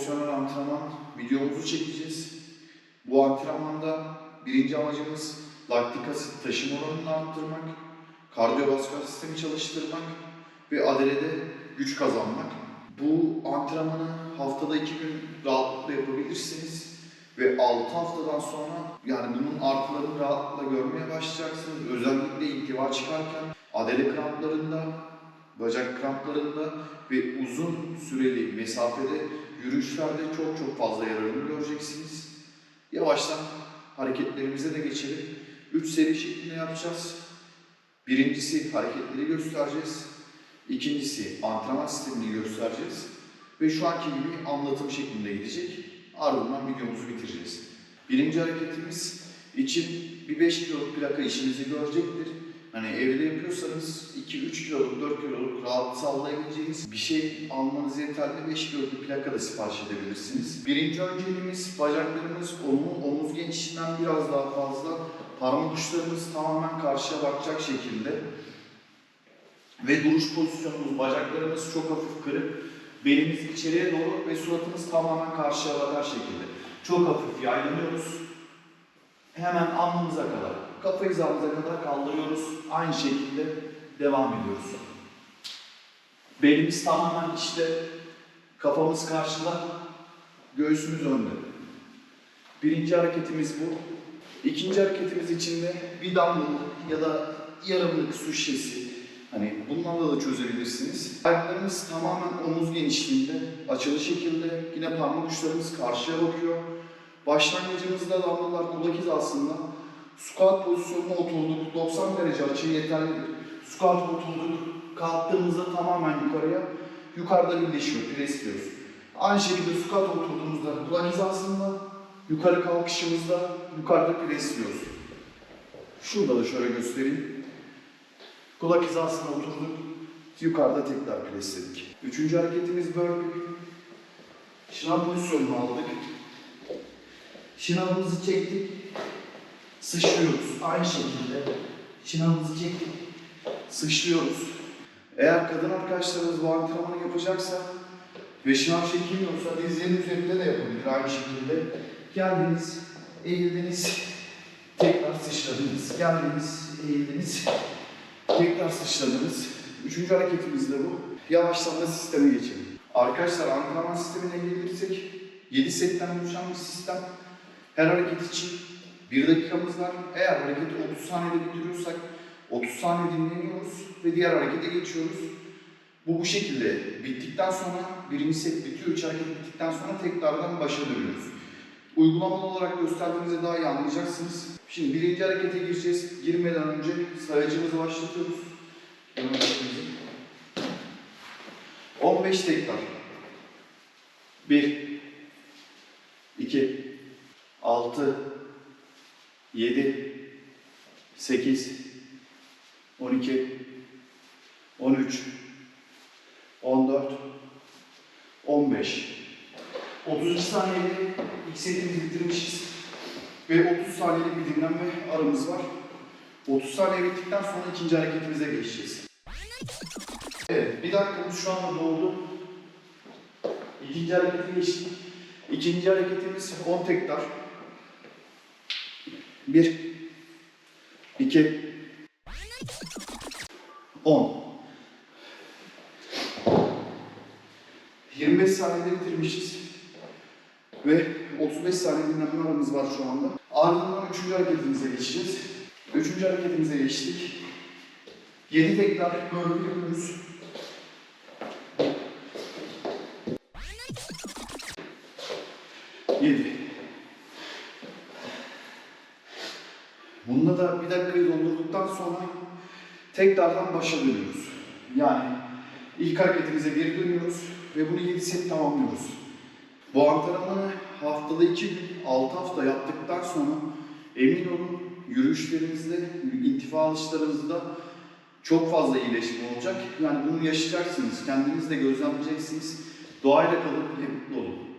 fonksiyonel antrenman videomuzu çekeceğiz. Bu antrenmanda birinci amacımız laktik asit taşıma oranını arttırmak, kardiyovasküler sistemi çalıştırmak ve adelede güç kazanmak. Bu antrenmanı haftada iki gün rahatlıkla yapabilirsiniz ve 6 haftadan sonra yani bunun artılarını rahatlıkla görmeye başlayacaksınız. Özellikle intiba çıkarken adele kramplarında, bacak kramplarında ve uzun süreli mesafede yürüyüşlerde çok çok fazla yararını göreceksiniz. Yavaştan hareketlerimize de geçelim. 3 seri şeklinde yapacağız. Birincisi hareketleri göstereceğiz. İkincisi antrenman sistemini göstereceğiz. Ve şu anki gibi anlatım şeklinde gidecek. Ardından videomuzu bitireceğiz. Birinci hareketimiz için bir 5 kiloluk plaka işinizi görecektir. Hani evde yapıyorsanız 2-3 kiloluk, 4 kiloluk rahat sallayabileceğiniz bir şey almanız yeterli. 5 kiloluk plaka da sipariş edebilirsiniz. Birinci önceliğimiz bacaklarımız omuz, omuz genişliğinden biraz daha fazla. Parmak uçlarımız tamamen karşıya bakacak şekilde. Ve duruş pozisyonumuz, bacaklarımız çok hafif kırık. Belimiz içeriye doğru ve suratımız tamamen karşıya bakar şekilde. Çok hafif yaylanıyoruz. Hemen alnımıza kadar, kafa hizamıza kadar kaldırıyoruz. Aynı şekilde devam ediyoruz. Belimiz tamamen işte kafamız karşıda, göğsümüz önde. Birinci hareketimiz bu. İkinci hareketimiz için de bir dumbbell ya da yarımlık su şişesi. Hani bunlarla da çözebilirsiniz. Ayaklarımız tamamen omuz genişliğinde, açılı şekilde. Yine parmak uçlarımız karşıya bakıyor. Başlangıcımızda damlalar kulak hizasında. Squat pozisyonuna oturduk. 90 derece açı yeterlidir. Squat oturduk. Kalktığımızda tamamen yukarıya. Yukarıda birleşiyor, presliyoruz. Aynı şekilde squat oturduğumuzda kulak hizasında. Yukarı kalkışımızda yukarıda presliyoruz. Şurada da şöyle göstereyim. Kulak hizasına oturduk. Yukarıda tekrar presledik. Üçüncü hareketimiz burpee. Şınav pozisyonunu aldık. Şınavımızı çektik. Sıçrıyoruz. Aynı şekilde. Şınavımızı çektik. Sıçrıyoruz. Eğer kadın arkadaşlarımız bu antrenmanı yapacaksa ve şınav çekilmiyorsa dizlerin üzerinde de yapabilir aynı şekilde. Geldiniz, eğildiniz, tekrar sıçradınız. Geldiniz, eğildiniz, tekrar sıçradınız. Üçüncü hareketimiz de bu. Yavaştan da sisteme geçelim. Arkadaşlar antrenman sistemine gelirsek 7 setten oluşan bir sistem. Her hareket için 1 dakikamız var. Eğer hareketi 30 saniyede bitiriyorsak 30 saniye dinleniyoruz ve diğer harekete geçiyoruz. Bu bu şekilde bittikten sonra birinci set bitiyor, üç hareket bittikten sonra tekrardan başa dönüyoruz. Uygulamalı olarak gösterdiğimizde daha iyi anlayacaksınız. Şimdi birinci harekete gireceğiz. Girmeden önce sayacımızı başlatıyoruz. Hemen başlayalım. 15 tekrar. 1 2 6 7 8 12 13 14 15 32 saniyede ilk setimizi bitirmişiz. Ve 30 saniyelik bir dinlenme aramız var. 30 saniye bittikten sonra ikinci hareketimize geçeceğiz. Evet, bir dakikamız şu anda doldu. İkinci harekete geçtik. İkinci hareketimiz 10 tekrar. 1 2 10 25 saniyede bitirmişiz. Ve 35 saniye dinlenme aramız var şu anda. Ardından 3. hareketimize geçeceğiz. 3. hareketimize geçtik. 7 tekrar böyle yapıyoruz. Yedi. Bunda da bir dakikayı doldurduktan sonra tekrardan başa dönüyoruz. Yani ilk hareketimize geri dönüyoruz ve bunu 7 set tamamlıyoruz. Bu antrenmanı haftada 2 gün, 6 hafta yaptıktan sonra emin olun yürüyüşlerinizde, intifa alışlarınızda çok fazla iyileşme olacak. Yani bunu yaşayacaksınız, kendiniz de gözlemleyeceksiniz. Doğayla kalın, hep mutlu olun.